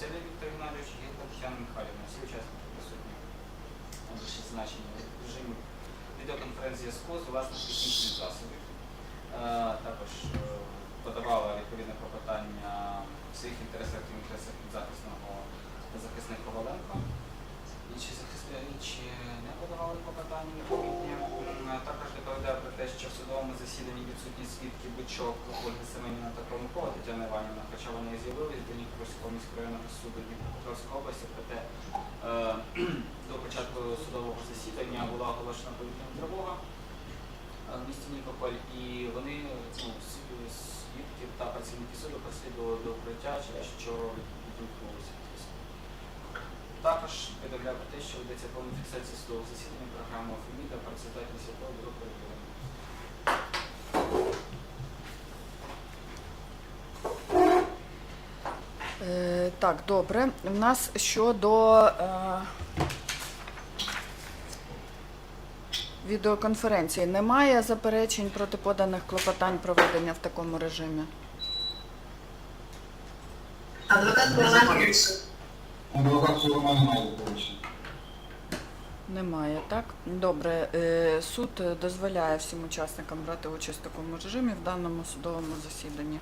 Сергій Віктор Геннадійович і Тетяна Михайлівна. Всі учасники присутні. Вище значення в режимі відеоконференц-зв'язку з власних технічних засобів. Е, Також е, подавала відповідне пропитання в своїх інтересах і інтересах підзахисного захисника Коваленко. Інші захисники інші не подавали клопотання відповідні. Також доповідає про те, що в судовому засіданні відсутні свідки Бучок, Ольга Семенівна та Промикова Тетяна Іванівна, хоча вони і з'явились до Дніпровського міського районного суду Дніпропетровської області, проте е, до початку судового засідання була оголошена повітряна тривога е, в місті Нікополь, і вони ну, свідки та працівники суду прослідували до укриття, що відгукнулися. Також повідомляю про те, що ведеться повна фіксація судового засідання програми ФМІДа, працездатність якого було перевірено. Е, так, добре. У нас щодо е, відеоконференції немає заперечень проти поданих клопотань проведення в такому режимі? Адвокат Коваленко. Адвокат Соломон Майкович. Немає, так? Добре. Е, суд дозволяє всім учасникам брати участь в такому режимі в даному судовому засіданні.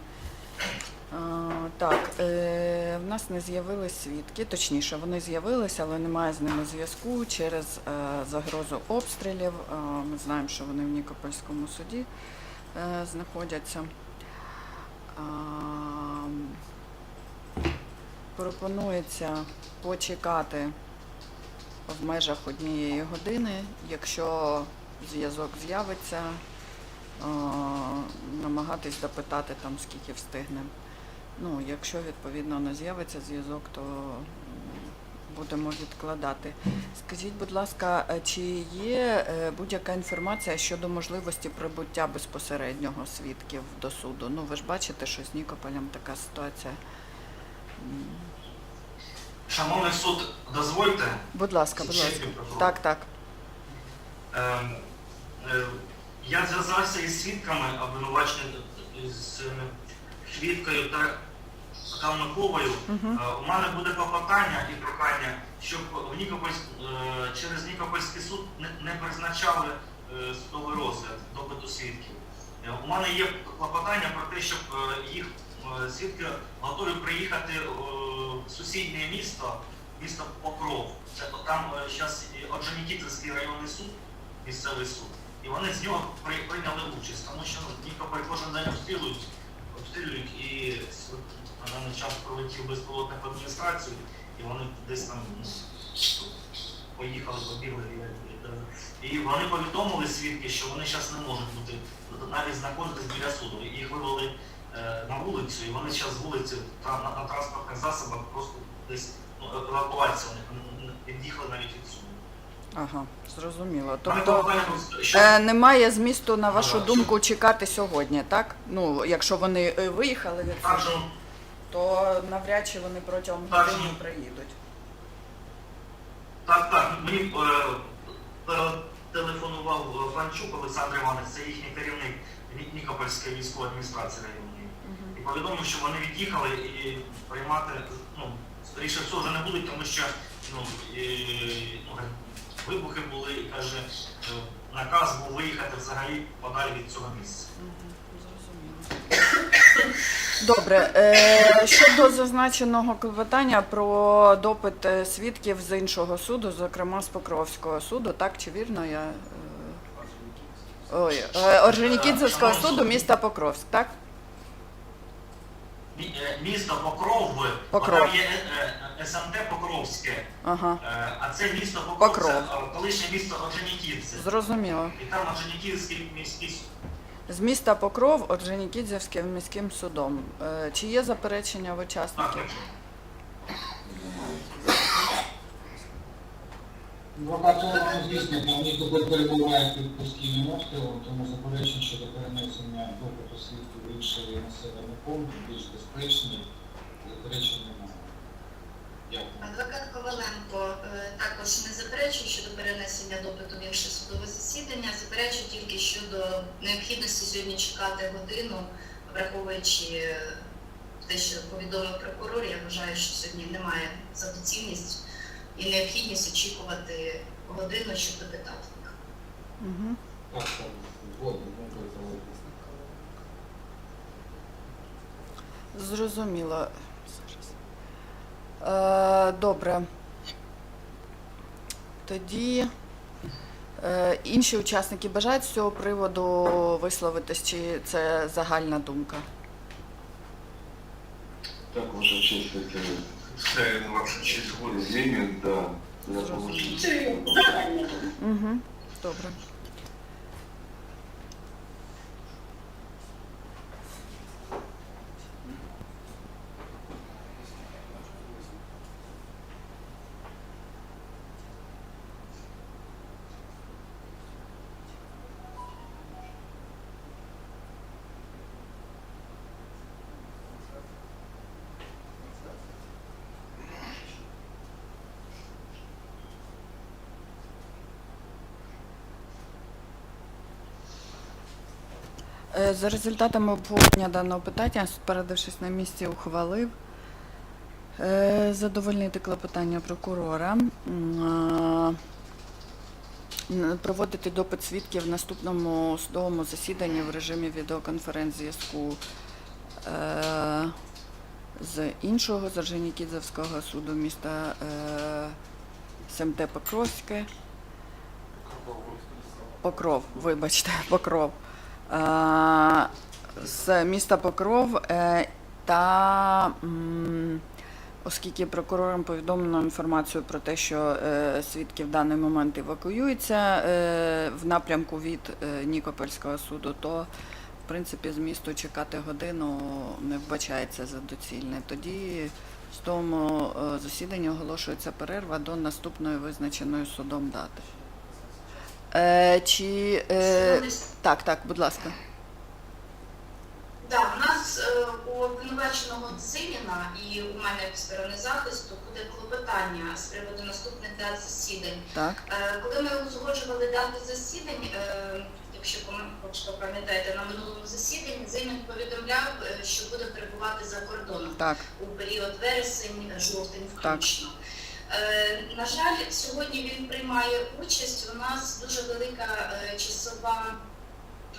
Так, е, в нас не з'явились свідки, точніше, вони з'явилися, але немає з ними зв'язку через е, загрозу обстрілів. Ми знаємо, що вони в Нікопольському суді знаходяться. Пропонується почекати в межах однієї години. Якщо зв'язок з'явиться, е, намагатись допитати там, скільки встигнемо. Ну, якщо відповідно не з'явиться зв'язок, то будемо відкладати. Скажіть, будь ласка, е, чи є е, будь-яка інформація щодо можливості прибуття безпосереднього свідків до суду? Ну, ви ж бачите, що з Нікополем така ситуація. Шановний суд, дозвольте. Будь ласка, будь ласка. Так, так. Ем, е, Я зв'язався із свідками обвинуваченим з е, свідкою та Калмиковою. Угу. Е, У мене буде клопотання і прохання, щоб в Нікопольськ, е, через Нікопольський суд не, призначали е, судовий розгляд допиту свідків. Е, У мене є клопотання про те, щоб е, їх е, свідки готові приїхати е, в сусіднє місто, місто Покров. Це там зараз Орджонікідзевський районний суд, місцевий суд. І вони з нього прийняли участь, тому що ну, Нікополь кожен день обстрілюють, обстрілюють і на даний час пролетів безпілотник в адміністрацію, і вони десь там ну, поїхали, побігли. і- вони повідомили свідки, що вони зараз не можуть бути навіть знаходитись біля суду. Їх вивели е, на вулицю, і вони зараз з вулиці на, на транспортних засобах просто десь ну, евакуація у них від'їхали навіть від. Ага, зрозуміло. Тобто що е, немає змісту, на вашу Ага. думку, чекати сьогодні, так? Ну, якщо вони е, виїхали від що то навряд чи вони протягом години що- приїдуть. Так, так. Мені е, телефонував е, Франчук Олександр Іванович, це їхній керівник Ні- Нікопольської військової адміністрації районної. Повідомив, що вони від'їхали і приймати, ну, скоріше всього, вже не будуть, тому що ну, і, ну, вибухи були, і каже, е, наказ був виїхати взагалі подалі від цього місця. Добре, е, щодо зазначеного клопотання про допит е, свідків з іншого суду, зокрема з Покровського суду, так чи вірно я. Орджонікідзевського суду міста Покровськ, так? Е, Місто Покров, Покров. там є е, е, СМТ Покровське, Ага, е, а це місто Покров, Покров. це колишнє місто Орджонікідзе. зрозуміло. І там Орджонікідзький міський суд. З міста Покров Орджонікідзевським міським судом. Чи є заперечення в Так, учасників? Адвокат Соломон здійснює, бо Нікополь перебуває під постійним обстрілом, тому заперечень щодо перенесення допиту свідків в інший населений пункт, більш безпечний, заперечень немає. Адвокат Коваленко е, також не заперечує щодо перенесення допиту в інше судове засідання, заперечує тільки щодо необхідності сьогодні чекати годину, враховуючи е, те, що повідомив прокурор, я вважаю, що сьогодні немає за доцільність і необхідність очікувати годину, щоб допитати їх. Угу. Так, так, згоден, ну, проводити. Зрозуміло. Е, добре. Тоді е, інші учасники бажають з цього приводу висловитись, чи це загальна думка? Так, как я ставим вашу честь волю зрения, да. Угу. Добре. За результатами обговорення даного питання, спорадившись на місці, ухвалив е, задовольнити клопотання прокурора, е, проводити допит свідків в наступному судовому засіданні в режимі відеоконференц-зв'язку е, з іншого з суду міста е, СМТ Покровське. Покров, вибачте, Покров. Е, з міста Покров е, та оскільки прокурорам повідомлено інформацію про те, що е, свідки в даний момент евакуюються в напрямку від Нікопольського суду, то в принципі з місту чекати годину не вбачається за доцільне. Тоді в тому засіданні оголошується перерва до наступної визначеної судом дати. Е, чи е, так, так, будь ласка. Да, у нас е, у обвинуваченого Зиміна і у мене як сторони захисту буде клопотання з приводу наступних дат засідань. Так, Е, Коли ми узгоджували дати засідань, е, якщо якщо пам'ятаєте, на минулому засіданні Зимін повідомляв, е, що буде перебувати за кордоном так, у період вересень, жовтень включно. Е, На жаль, сьогодні він приймає участь. У нас дуже велика е, часова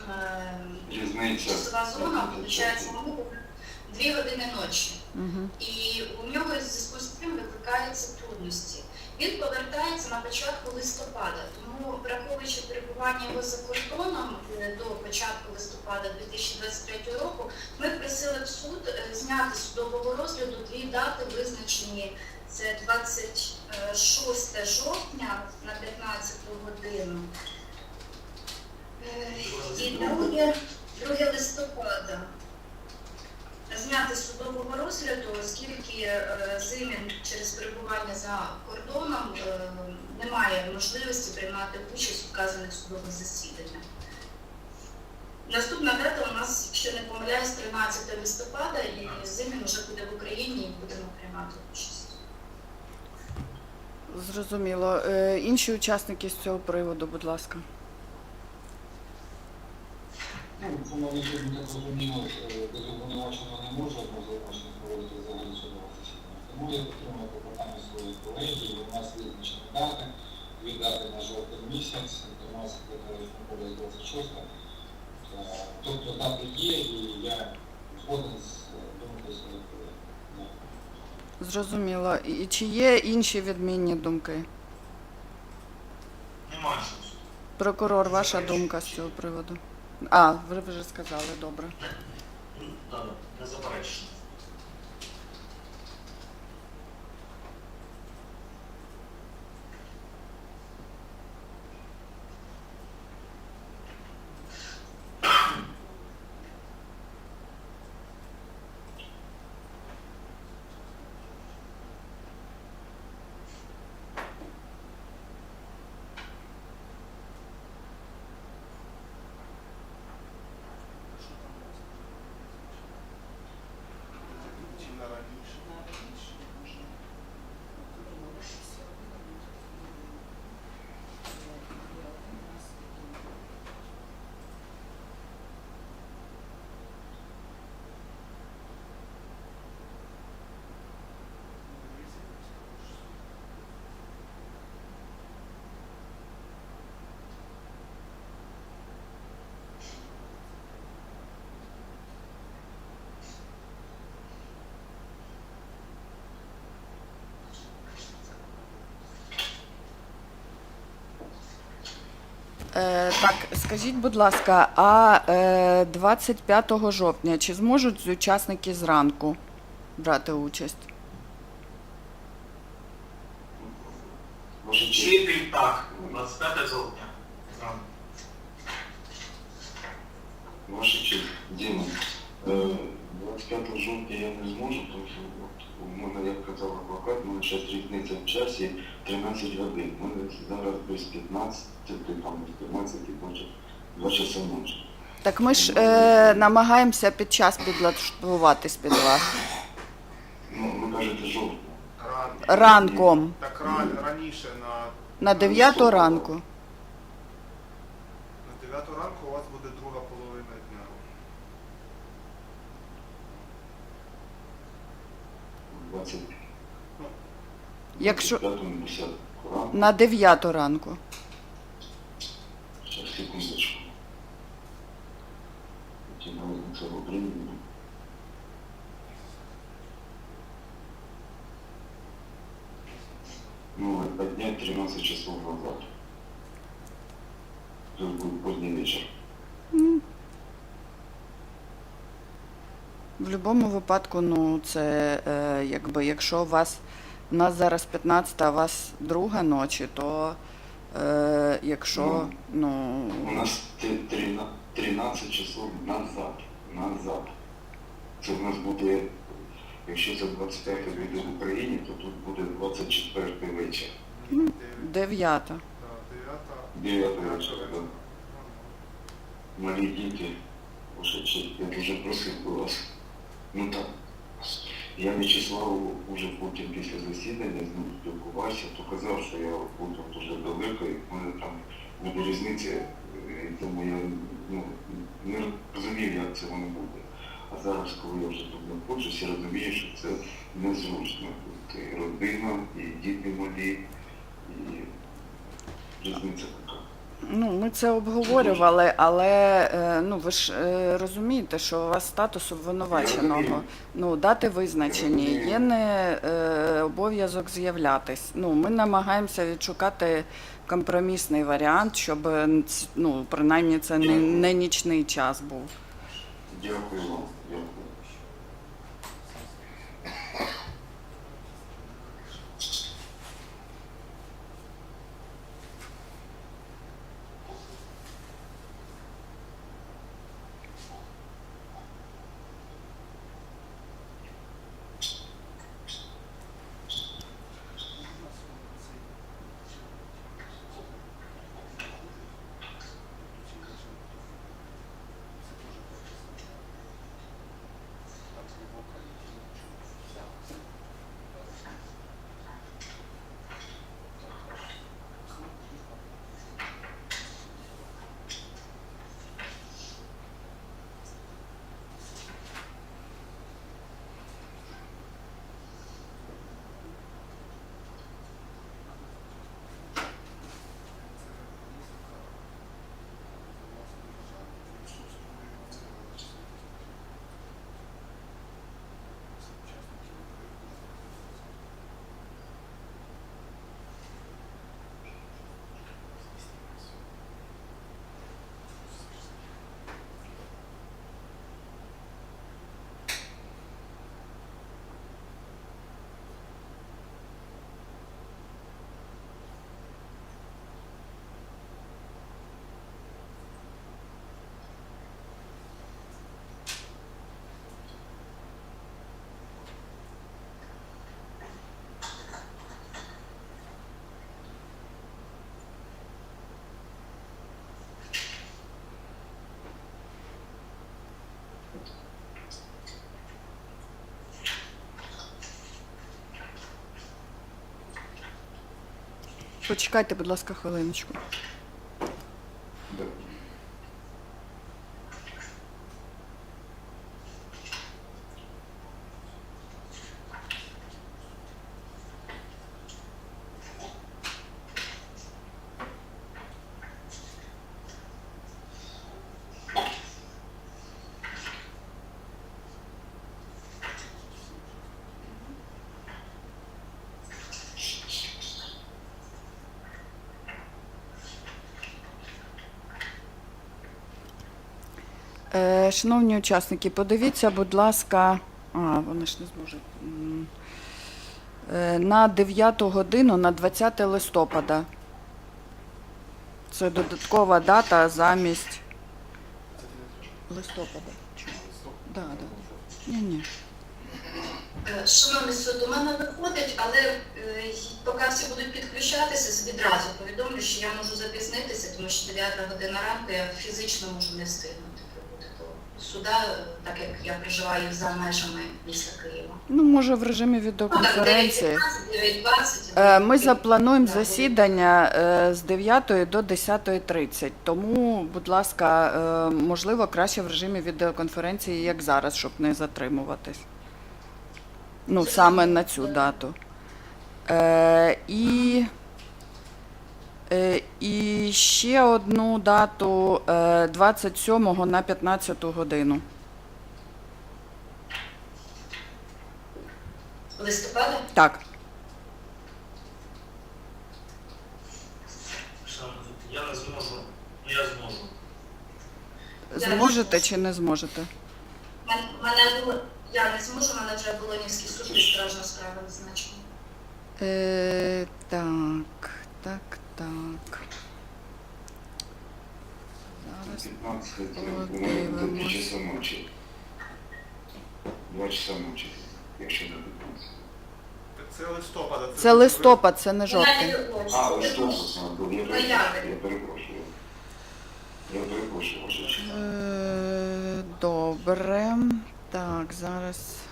е, часова зона, виходить, дві години ночі. угу, І у нього в зв'язку з цим викликаються трудності. Він повертається на початку листопада, тому враховуючи перебування його за кордоном е, до початку листопада 2023 року, ми просили в суд е, зняти з судового розгляду дві дати, визначені це 26 жовтня на 15 годину. Е, І друге, 2 листопада зняти судового розгляду, оскільки е, Зимін через перебування за кордоном е, не має можливості приймати участь у вказаних судових засіданнях. Наступна дата у нас, якщо не помиляюсь, 13 листопада, і Зимін вже буде в Україні і будемо приймати участь. Зрозуміло. Е, інші учасники з цього приводу, будь ласка. Ну, ми так розуміємо, е, без обвинуваченого не може однозначно проводити взагалі судове засідання. Тому я підтримую клопотання своїх колегів, у нас визначені дати, дві дати на жовтий місяць, тому секретарі Фонполя 26. Е, Тобто дати є, і я згоден з е, думкою своїх колег. Дякую. Зрозуміло. І чи є інші відмінні думки? Немає. Прокурор, ваша думка з цього приводу? А, ви вже сказали, добре. Так, Не заперечено. більше навіть більше. Е, так, скажіть, будь ласка, а е, 25 жовтня чи зможуть учасники зранку брати участь? Вчитель так, 25 жовтня. Зранку. Ваша честь, Діма, е, 25 жовтня я не зможу, тому що от, у мене, як казав адвокат, у мене зараз різниця в часі 13 годин. У мене зараз без 15, там без 15, може 2 часа ночі. Так ми ж е, намагаємося під час підлаштуватись під вас. Ну, ви кажете жовтня. Ранком. Так ран... раніше на, На 9 ранку. на 9 ранку у вас буде друга половина дня. в 20, Якщо ранку. на 9 ранку. Сейчас, секундочку. Ну, поднять 13 часов назад. Это будет поздний вечер. В будь-якому випадку, ну це е, якби якщо у вас у нас зараз 15, а у вас друга ночі, то е, якщо ну У нас те- трина- 13 часов назад. Назад. Це в нас буде, якщо це 25 буде в Україні, то тут буде 24 вечір. Ні, 9, 9. да, 9 9, вечора, так. Малі діти, я дуже просив би вас. Ну так, я В'ячеславу вже потім після засідання з ним спілкувався, то казав, що я буду дуже далеко, і в мене там буде різниця, е, і тому я ну, не розумів, як це воно буде. А зараз, коли я вже тут знаходжусь, я розумію, що це незручно. Тут і родина, і діти малі, і різниця. Ну, ми це обговорювали, але е, ну ви ж е, розумієте, що у вас статус обвинуваченого. Ну, дати визначені, є не е, обов'язок з'являтись. Ну, ми намагаємося відшукати компромісний варіант, щоб ну, принаймні це не, не нічний час був. Дякую вам, Почекайте, будь ласка, хвилиночку. Шановні учасники, подивіться, будь ласка, а, вони ж не зможуть. Е, На 9 годину на 20 листопада. Це додаткова дата замість листопада. Да, да. Ні, ні. Е, Шановний суд, у мене виходить, але е, поки всі будуть підключатися, відразу повідомлю, що я можу запізнитися, тому що 9 година ранку я фізично можу не встигнути е, так як я проживаю за межами міста Києва. Ну, може, в режимі Ну, відеоконференції. 9.15, 9.20. Е, Ми заплануємо засідання е, з 9 до 10.30, тому, будь ласка, е, можливо, краще в режимі відеоконференції, як зараз, щоб не затримуватись. Ну, саме на цю дату. І, і ще одну дату е, 27 на 15 годину. Листопада? Так, Я не зможу, ну я зможу. зможете чи не зможете? Мене було, я не зможу, мене вже Болонівський суд і стражна справа визначена. Е, так, так, так. Зараз 15, Вот, это, это 3 часа ночи. 2 часа ночи, якщо не 15. Це листопада. це листопад, це не жовтий. А, листопад, я перепрошую, я перепрошую. Я перепрошую, ваша. Е, добре. Так, зараз.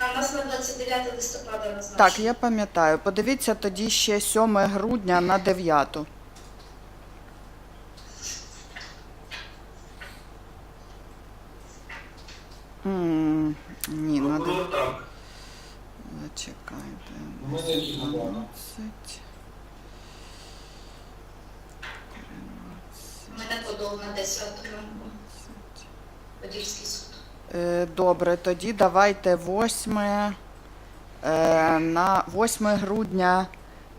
А у нас на 29 листопада назначено. Так, я пам'ятаю. Подивіться тоді ще 7 грудня на 9. М, Ні, на 9. Так. Зачекайте. У мене які плани? 12. Мене подало на 10 ранку. Подільський суд. Е, Добре, тоді давайте 8, е, на 8 грудня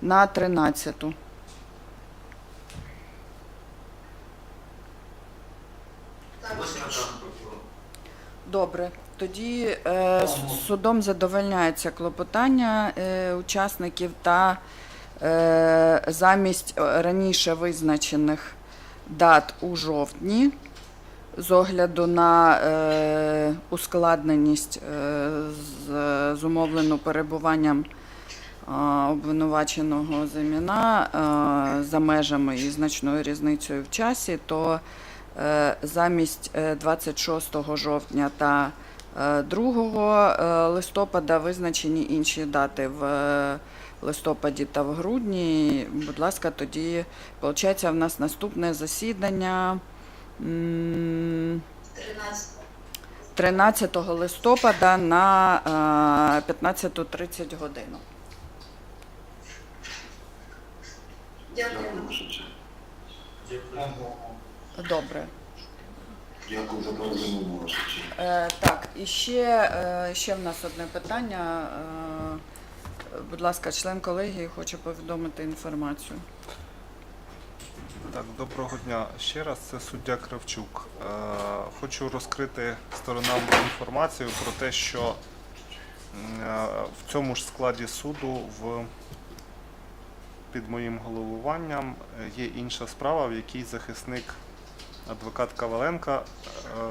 на 13. Так, Ось на прошу. так, прокурор. Добре, тоді е, судом задовольняється клопотання е, учасників та е, замість раніше визначених дат у жовтні з огляду на е, ускладненість е, з, зумовлену перебуванням е, обвинуваченого заміна е, за межами і значною різницею в часі, то е, замість е, 26 жовтня та е, 2 е, листопада визначені інші дати в е, листопаді та в грудні. Будь ласка, тоді виходить, в нас наступне засідання. М, 13. 13 листопада на е, 15.30 годину. Дякую. Добре. Дякую за порозуміння, ваша. Е, так, і ще, е, ще в нас одне питання. Е, будь ласка, член колегії хоче повідомити інформацію. Так, доброго дня ще раз. Це суддя Кравчук. Е, хочу розкрити сторонам інформацію про те, що е, в цьому ж складі суду в під моїм головуванням е, є інша справа, в якій захисник адвокат Коваленка е,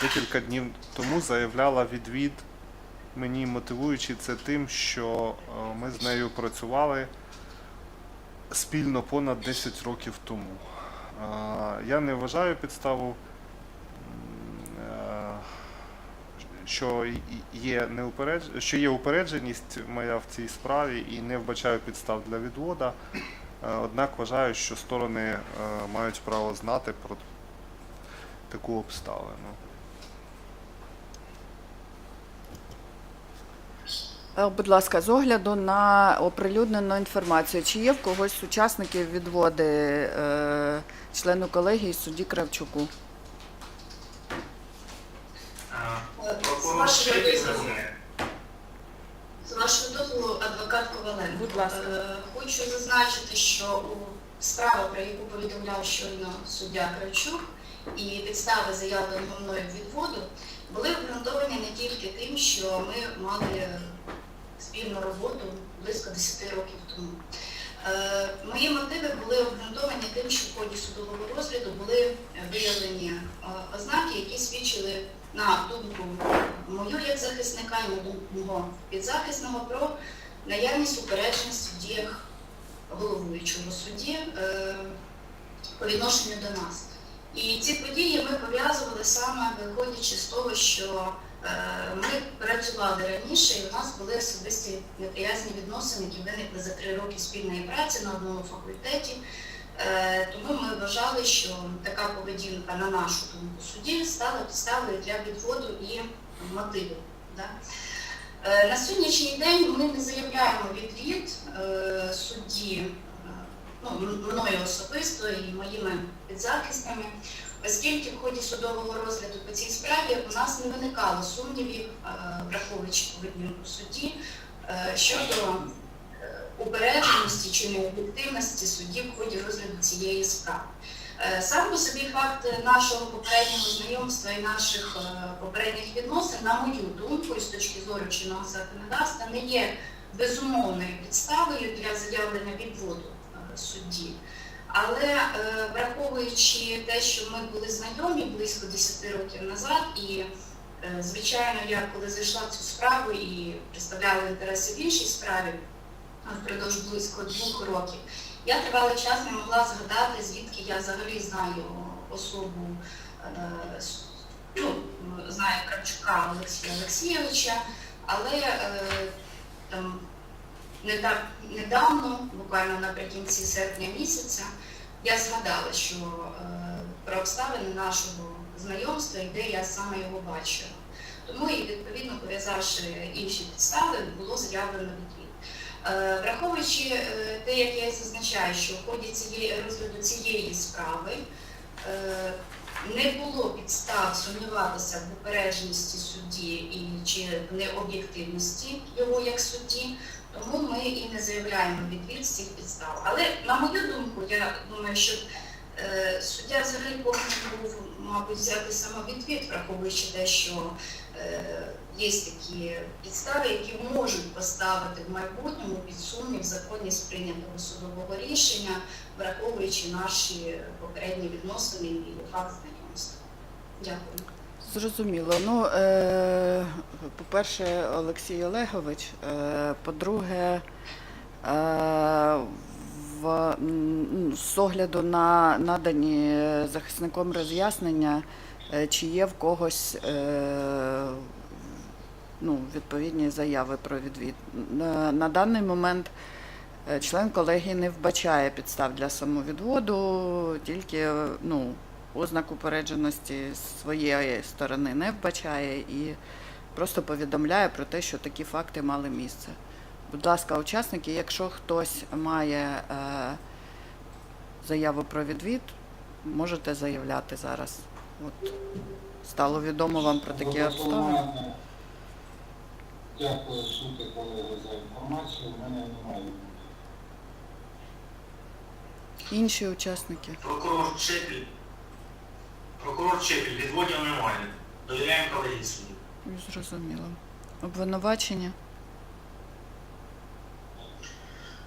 декілька днів тому заявляла відвід мені, мотивуючи це тим, що е, ми з нею працювали спільно понад 10 років тому. Я не вважаю підставу, е, що є неупередж... що є упередженість моя в цій справі і не вбачаю підстав для відвода. Е, Однак вважаю, що сторони е, мають право знати про таку обставину. Будь ласка, з огляду на оприлюднену інформацію, чи є в когось з учасників відводи е, члену колегії судді Кравчуку? Е, З Прокурор вашого дозволу, з вашого дозволу, адвокат Коваленко. Будь ласка. Е, Хочу зазначити, що у справа, про яку повідомляв щойно суддя Кравчук, і підстави заявленого мною відводу були обґрунтовані не тільки тим, що ми мали спільну роботу близько 10 років тому. Е, Мої мотиви були обґрунтовані тим, що в ході судового розгляду були е, виявлені е, ознаки, які свідчили на думку мою як захисника і на думку мого підзахисного про наявність упередженості в діях головуючого судді по відношенню до нас. І ці події ми пов'язували саме виходячи з того, що ми працювали раніше, і у нас були особисті неприязні відносини, які виникли за три роки спільної праці на одному факультеті. Е, Тому ми вважали, що така поведінка, на нашу думку, суді стала підставою для відводу і мотивів. Да? Е, На сьогоднішній день ми не заявляємо відвід е, судді, е, ну, мною особисто і моїми підзахисними, оскільки в ході судового розгляду по цій справі у нас не виникало сумнівів, е, враховуючи поведінку судді, е, щодо е, упередженості чи необ'єктивності судді в ході розгляду цієї справи. Е, Сам по собі факт нашого попереднього знайомства і наших е, попередніх відносин, на мою думку, і з точки зору чинного законодавства, не є безумовною підставою для заявлення відводу е, судді. Але е, враховуючи те, що ми були знайомі близько 10 років назад, і е, звичайно, я коли зайшла в цю справу і представляла інтереси в іншій справі впродовж близько двох років, я тривалий час не могла згадати, звідки я взагалі знаю особу, е, ну, знаю Кравчука Олексія Олексійовича, але там не так недавно, буквально наприкінці серпня місяця, я згадала, що е, про обставини нашого знайомства і де я саме його бачила. Тому і відповідно пов'язавши інші підстави, було заявлено відвід. Е, Враховуючи е, те, як я зазначаю, що в ході цієї розгляду цієї справи не було підстав сумніватися в упередженості судді і чи в необ'єктивності його як судді, тому ми і не заявляємо відвід з цих підстав. Але на мою думку, я думаю, що е, суддя взагалі повинен був, мабуть, взяти самовідвід, враховуючи те, що е, є такі підстави, які можуть поставити в майбутньому під сумнів законність прийнятого судового рішення, враховуючи наші попередні відносини і факт знайомства. Дякую. Зрозуміло. Ну, е, по-перше, Олексій Олегович, е, по-друге, е, в, з огляду на надані захисником роз'яснення, е, чи є в когось е, ну, відповідні заяви про відвід. На, на даний момент е, член колегії не вбачає підстав для самовідводу, тільки е, ну, ознак упередженості з своєї сторони не вбачає і просто повідомляє про те, що такі факти мали місце. Будь ласка, учасники, якщо хтось має е, заяву про відвід, можете заявляти зараз. От стало відомо вам про такі обставини. Дякую, суті, колеги, за інформацію. У мене немає. Інші учасники. Прокурор Чепіль. Прокурор Чепіль, відводів немає. Довіряємо колегії суду. Зрозуміло. Обвинувачення.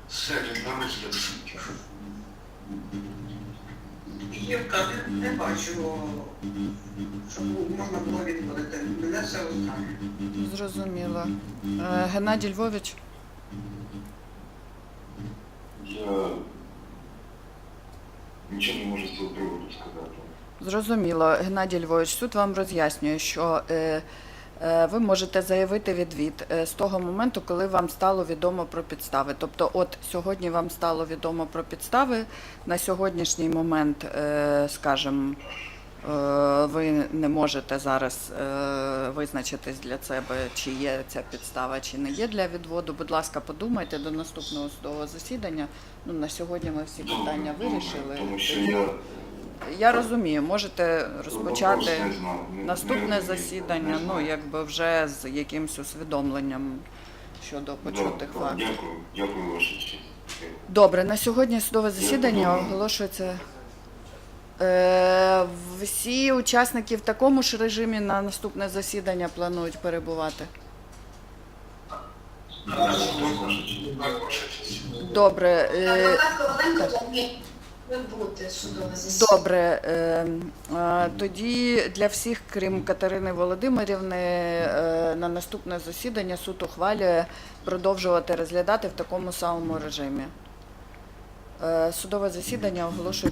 Сергій, давайте я досвідчу. Юрка, не, не бачу, щоб можна було відповідати. Мене все останнє. Зрозуміло. Е, Геннадій Львович. Я нічого не можу з цього приводу сказати. Зрозуміло, Геннадій Львович, суд вам роз'яснює, що е, е, ви можете заявити відвід е, з того моменту, коли вам стало відомо про підстави. Тобто, от сьогодні вам стало відомо про підстави. На сьогоднішній момент, скажімо, ви не можете зараз визначитись для себе, чи є ця підстава, чи не є для відводу. Будь ласка, подумайте до наступного судового засідання. Ну, на сьогодні ми всі питання вирішили. Тому що я Я розумію, можете розпочати не наступне засідання, ну якби вже з якимось усвідомленням щодо почутих фактів. Дякую, дякую, ваша. Добре, на сьогодні судове засідання оголошується. Е, всі учасники в такому ж режимі на наступне засідання планують перебувати. Добре. Е, Добре, е, е, тоді для всіх, крім Катерини Володимирівни, е, на наступне засідання суд ухвалює продовжувати розглядати в такому самому режимі. Е, Судове засідання оголошується.